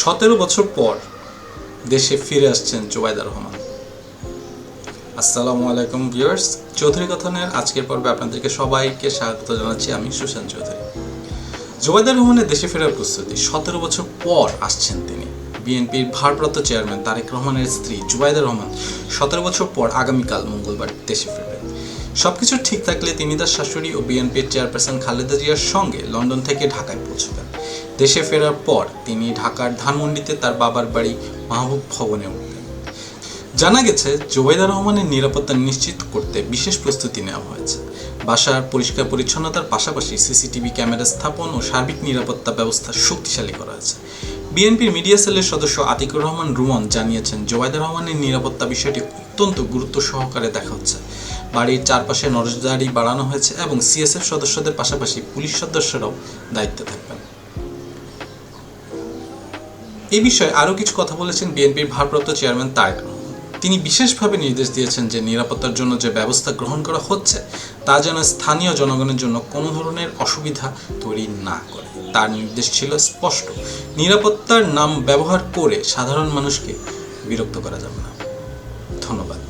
সতেরো বছর পর দেশে ফিরে আসছেন জোবাইদা রহমান। আসসালামু আলাইকুম ভিউয়ার্স, চৌধুরী কথনের আজকের পর্বে আপনাদেরকে সবাইকে স্বাগত জানাচ্ছি আমি সুশান্ত চৌধুরী। জোবাইদা রহমানের দেশে ফেরার প্রস্তুতি, সতেরো বছর পর আসছেন তিনি। বিএনপির ভারপ্রাপ্ত চেয়ারম্যান তারেক রহমানের স্ত্রী জুবাইদা রহমান সতেরো বছর পর আগামীকাল মঙ্গলবার দেশে ফিরবেন। সবকিছু ঠিক থাকলে তিনি তার শাশুড়ি ও বিএনপির চেয়ারপারসন খালেদা জিয়ার সঙ্গে লন্ডন থেকে ঢাকায় পৌঁছবেন দেশে ফেরার পর তিনি ঢাকার ধানমন্ডিতে তার বাবার বাড়ি মাহবুব ভবনে উঠলেন। জানা গেছে, জুবাইদা রহমানের নিরাপত্তা নিশ্চিত করতে বিশেষ প্রস্তুতি নেওয়া হয়েছে। বাসার পরিষ্কার পরিচ্ছন্নতার পাশাপাশি সিসিটিভি ক্যামেরা স্থাপন ও সার্বিক নিরাপত্তা ব্যবস্থা শক্তিশালী করা হয়েছে। বিএনপির মিডিয়া সেলের সদস্য আতিকুর রহমান রুমন জানিয়েছেন, জোবাইদা রহমানের নিরাপত্তা বিষয়টি অত্যন্ত গুরুত্ব সহকারে দেখা হচ্ছে। বাড়ির চারপাশে নজরদারি বাড়ানো হয়েছে এবং সিএসএফ সদস্যদের পাশাপাশি পুলিশ সদস্যরাও দায়িত্বে থাকবেন। এই বিষয়ে আরও কিছু কথা বলেছেন বিএনপির ভারপ্রাপ্ত চেয়ারম্যান তারেক তিনি বিশেষভাবে নির্দেশ দিয়েছেন যে নিরাপত্তার জন্য যে ব্যবস্থা গ্রহণ করা হচ্ছে, তা যেন স্থানীয় জনগণের জন্য কোনো ধরনের অসুবিধা তৈরি না করে। তার নির্দেশ ছিল স্পষ্ট। নিরাপত্তার নাম ব্যবহার করে সাধারণ মানুষকে বিরক্ত করা যাবে না। ধন্যবাদ।